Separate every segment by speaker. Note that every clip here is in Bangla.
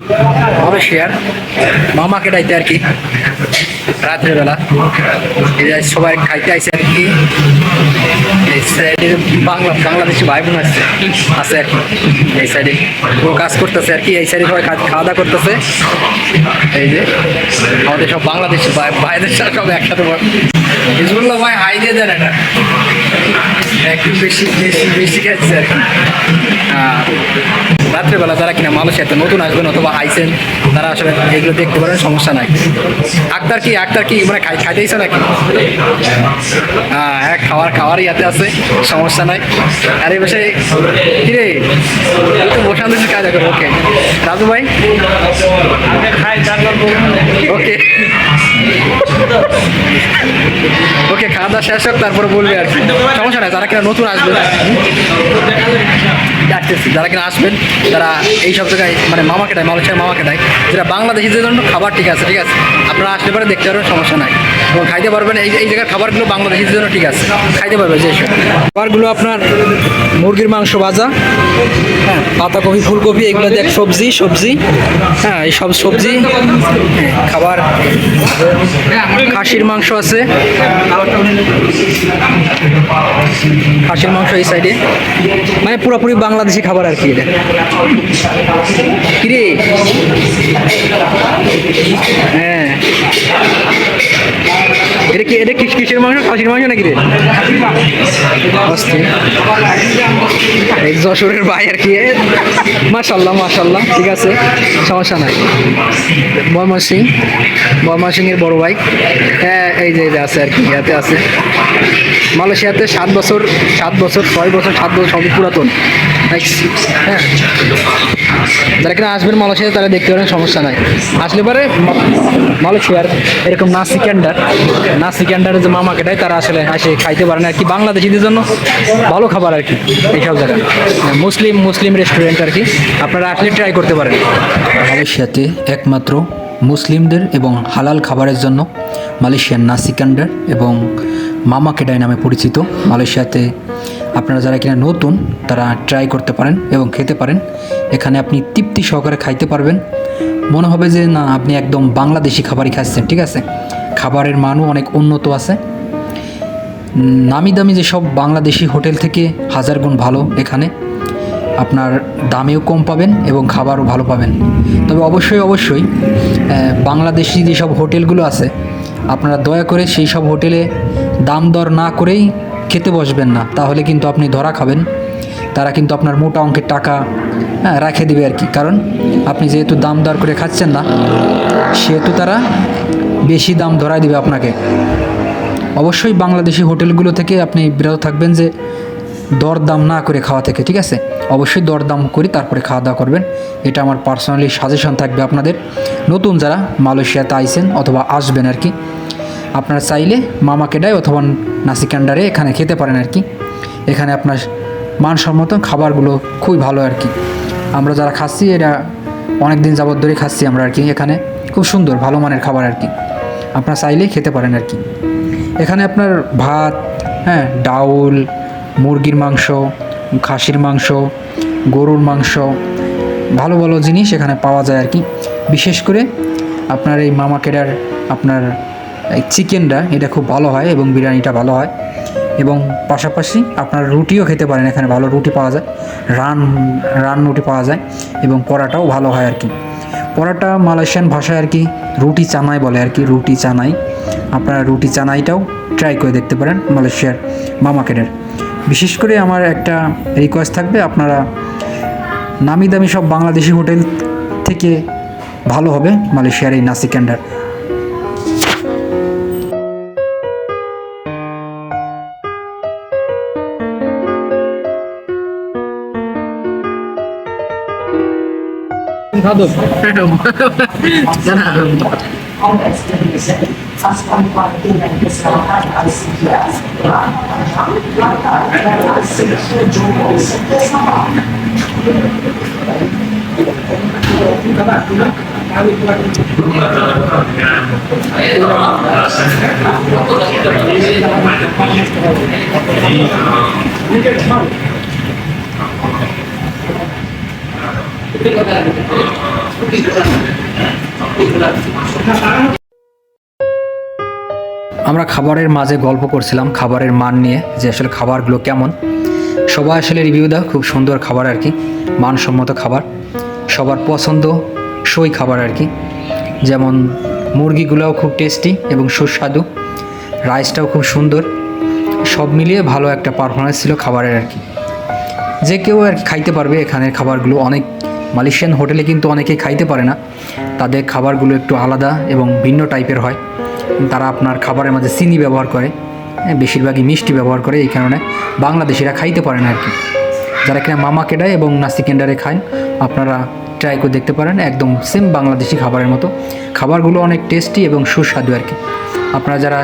Speaker 1: মালয়েশিয়ার মামা কেটাইতে আর কি। রাত্রেবেলা। সবাই খাইতে আইসে আর কি। বাংলা বাংলাদেশি ভাই বোন আছে আছে কি এই সাইডে। কাজ করতেছে আর কি, এই সাইডে সবাই খাওয়া দাওয়া করতেছে। এই যে, আমাদের সব বাংলাদেশি ভাই ভাইদের সাথে সব একসাথে হিজবুল্লাহ ভাই হাই দিয়ে দেন এটা। একটু বেশি বেশি আর কি। রাত্রেবেলা যারা কিনা মালয়েশিয়াতে নতুন আসবেন অথবা আইসেন তারা আসলে এগুলো দেখতে পারেন, সমস্যা নাই। আক্তার কি আক্তার কি মানে খাই খাইতেইছে নাকি? হ্যাঁ খাওয়ার খাওয়ার ইয়াতে আছে। সমস্যা নাই। আর এই বসে কিরে? তো বসান দিচ্ছিস কাজ করো ওকে রাজু ভাই? ওকে ওকে খাওয়া দাওয়া শেষ হোক, তারপরে বলবে আর কি। সমস্যা নাই, যারা কিনা নতুন আসবে। যারা কিনা আসবেন, তারা এই সব জায়গায় মানে মামাকে দেয়, মালয়েশিয়ার মামাকে দেয়। যেটা বাংলাদেশিদের জন্য খাবার ঠিক আছে ঠিক আছে। আপনারা আসতে পারে, দেখতে পারবেন, সমস্যা নাই। খাইতে পারবেন। এই এই জায়গার খাবারগুলো বাংলাদেশের জন্য ঠিক আছে। খাইতে পারবে যে খাবারগুলো আপনার মুরগির মাংস ভাজা হ্যাঁ পাতাকপি ফুলকপি এগুলো দেখ সবজি সবজি হ্যাঁ এই সব সবজি হ্যাঁ, খাবার। খাসির মাংস আছে। খাসির মাংস এই সাইডে মানে পুরোপুরি বাংলাদেশি খাবার আর কি এটা। কিরে? হ্যাঁ। কি এটা কিস কিসের মাংস? খাসির মাংস নাকি রে? যশোরের ভাই আর কি। মাশাল্লাহ মাশাল্লাহ ঠিক আছে সমস্যা নাই। ময়মন সিং ময়মন সিং এর বড় ভাই। হ্যাঁ এই যে এই যে আছে আর কি ইয়াতে আছে। মালয়েশিয়াতে সাত বছর সাত বছর ছয় বছর সাত বছর সবই পুরাতন। হ্যাঁ। যারা কিনা আসবেন মালয়েশিয়াতে তারা দেখতে পারেন সমস্যা নাই। আসলে পরে মালয়েশিয়ার এরকম নাসি ক্যান্ডার নাসি ক্যান্ডারের যে মামা কেটায় তারা আসলে আসে খাইতে পারেন আর কি। বাংলাদেশিদের জন্য ভালো খাবার আর কি এইসব জায়গায় হ্যাঁ, মুসলিম মুসলিম রেস্টুরেন্ট আর কি আপনারা আসলে ট্রাই করতে পারেন।
Speaker 2: মালয়েশিয়াতে একমাত্র মুসলিমদের এবং হালাল খাবারের জন্য মালয়েশিয়ার নাসিকান্ডার এবং মামা কেডাই নামে পরিচিত মালয়েশিয়াতে আপনারা যারা কিনা নতুন, তারা ট্রাই করতে পারেন এবং খেতে পারেন। এখানে আপনি তৃপ্তি সহকারে খাইতে পারবেন। মনে হবে যে, না, আপনি একদম বাংলাদেশি খাবারই খাচ্ছেন, ঠিক আছে? খাবারের মানও অনেক উন্নত আছে। নামি দামি যেসব বাংলাদেশি হোটেল থেকে হাজার গুণ ভালো এখানে। আপনার দামেও কম পাবেন এবং খাবারও ভালো পাবেন। তবে অবশ্যই অবশ্যই বাংলাদেশি যেসব হোটেলগুলো আছে, আপনারা দয়া করে সেই সব হোটেলে দাম দর না করেই খেতে বসবেন না। তাহলে কিন্তু আপনি ধরা খাবেন। তারা কিন্তু আপনার মোটা অঙ্কের টাকা হ্যাঁ রেখে দিবে আর কি। কারণ আপনি যেহেতু দাম দর করে খাচ্ছেন না, সেহেতু তারা বেশি দাম ধরাই দিবে আপনাকে। অবশ্যই বাংলাদেশি হোটেলগুলো থেকে আপনি বিরত থাকবেন যে দরদাম না করে খাওয়া থেকে, ঠিক আছে? অবশ্যই দরদাম করে তারপরে খাওয়া দাওয়া করবেন। এটা আমার পার্সোনালি সাজেশন থাকবে আপনাদের। নতুন যারা মালয়েশিয়াতে আইসেন অথবা আসবেন আর কি, আপনারা চাইলে মামা কেডায় অথবা নাসিকান্ডারে এখানে খেতে পারেন আর কি। এখানে আপনার মানসম্মত খাবারগুলো খুবই ভালো আর কি। আমরা যারা খাচ্ছি এটা অনেক দিন যাবত ধরে খাচ্ছি আমরা আর কি এখানে। খুব সুন্দর, ভালো মানের খাবার আর কি। আপনারা চাইলেই খেতে পারেন আর কি। এখানে আপনার ভাত হ্যাঁ ডাউল মুরগির মাংস, খাসির মাংস, গরুর মাংস, ভালো ভালো জিনিস এখানে পাওয়া যায় আর কি। বিশেষ করে আপনার এই মামা কেডার, আপনার চিকেনটা, এটা খুব ভালো হয় এবং বিরিয়ানিটা ভালো হয়। এবং পাশাপাশি আপনার রুটিও খেতে পারেন, এখানে ভালো রুটি পাওয়া যায়, রান রান রুটি পাওয়া যায় এবং পরাটাও ভালো হয় আর কি। পরাটা মালয়েশিয়ান ভাষায় আর কি রুটি চানাই বলে আর কি, রুটি চানাই। আপনারা রুটি চানাইটাও ট্রাই করে দেখতে পারেন মালয়েশিয়ার মামাকেটের বিশেষ করে আমার একটা রিকোয়েস্ট থাকবে আপনারা নামি দামি সব বাংলাদেশি হোটেল থেকে ভালো হবে মালয়েশিয়ার এই নাসি ক্যান্ডার
Speaker 1: pasukan partai dan keselamatan
Speaker 2: আমরা খাবারের মাঝে গল্প করছিলাম, খাবারের মান নিয়ে, যে আসলে খাবারগুলো কেমন। সবাই আসলে রিভিউ দেয় খুব সুন্দর খাবার আর কি, মানসম্মত খাবার। সবার পছন্দ সই খাবার আর কি। যেমন মুরগিগুলোও খুব টেস্টি এবং সুস্বাদু রাইসটাও খুব সুন্দর। সব মিলিয়ে ভালো একটা পারফরমেন্স ছিল খাবারের আর কি। যে কেউ আর খাইতে পারবে, এখানের খাবারগুলো অনেক মালয়েশিয়ান হোটেলে কিন্তু অনেকেই খাইতে পারে না। তাদের খাবারগুলো একটু আলাদা এবং ভিন্ন টাইপের হয়। তারা আপনার খাবারের মাঝে চিনি ব্যবহার করে হ্যাঁ, বেশিরভাগই মিষ্টি ব্যবহার করে এই কারণে বাংলাদেশিরা খাইতে পারে না আর কি। যারা কিনা মামা কেডায় এবং নাসি কেন্ডারে খান আপনারা ট্রাই করে দেখতে পারেন একদম সেম বাংলাদেশি খাবারের মতো। খাবারগুলো অনেক টেস্টি এবং সুস্বাদু আর কি। আপনারা যারা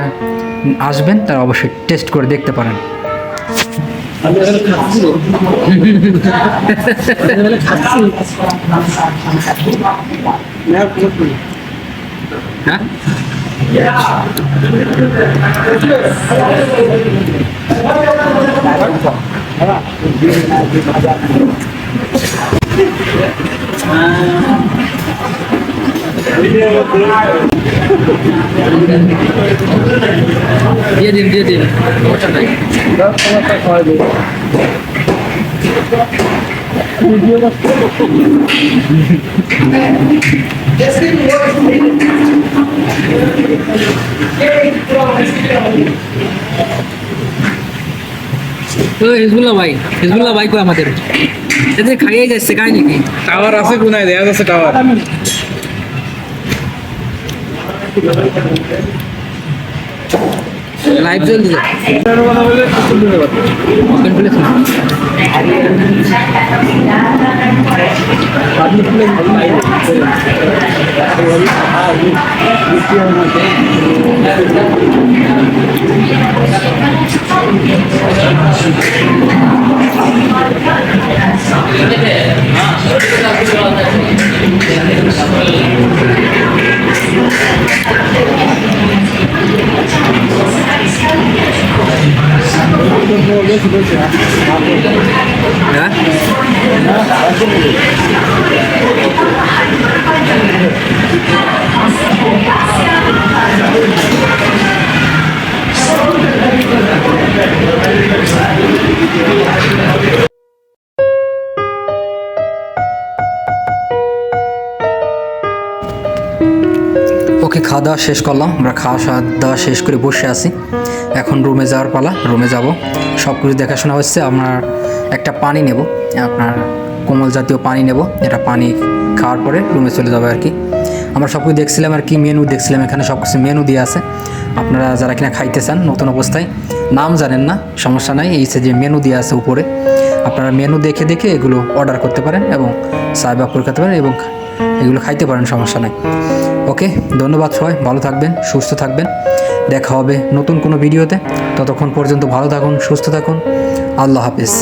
Speaker 2: আসবেন তারা অবশ্যই টেস্ট করে দেখতে পারেন। হ্যাঁ? Yeah. Dia diam, dia diam. Kau cantik. Kau cantik kalau dia. Video. দিয়ে দিন সমস্যা নাই
Speaker 1: ও হিজবুল্লাহ ভাই হিজবুল্লাহ ভাই কো আমাদের? এদের খাইয়ে যাচ্ছে খাই নাকি?
Speaker 3: টাওয়ার আছে কোনায় দেখা যাচ্ছে টাওয়ার।
Speaker 1: লাইভ চলছে 맞는 플랜 걸라인 여기 다 육개월인데
Speaker 2: ওকে খাওয়া দাওয়া শেষ করলাম। আমরা খাওয়া দাওয়া শেষ করে বসে আছি। এখন রুমে যাওয়ার পালা, রুমে যাব। সব কিছু দেখাশোনা হচ্ছে, আমরা একটা পানি নেব, আপনার কোমল জাতীয় পানি নেব, এটা পানি খাওয়ার পরে রুমে চলে যাবে আর কি আমরা সব কিছু দেখছিলাম আর কি, মেনু দেখছিলাম, এখানে সব কিছু মেনু দিয়ে আছে। আপনারা যারা কিনা খাইতে চান নতুন অবস্থায়, নাম জানেন না, সমস্যা নাই, এই যে মেনু দিয়ে আছে উপরে, আপনারা মেনু দেখে দেখে এগুলো অর্ডার করতে পারেন এবং সাইব করে খেতে পারেন এবং এগুলো খাইতে পারেন, সমস্যা নাই। ওকে, ধন্যবাদ সবাই, ভালো থাকবেন, সুস্থ থাকবেন। দেখা হবে নতুন কোনো ভিডিওতে। ততক্ষণ পর্যন্ত ভালো থাকুন, সুস্থ থাকুন। আল্লাহ হাফিজ।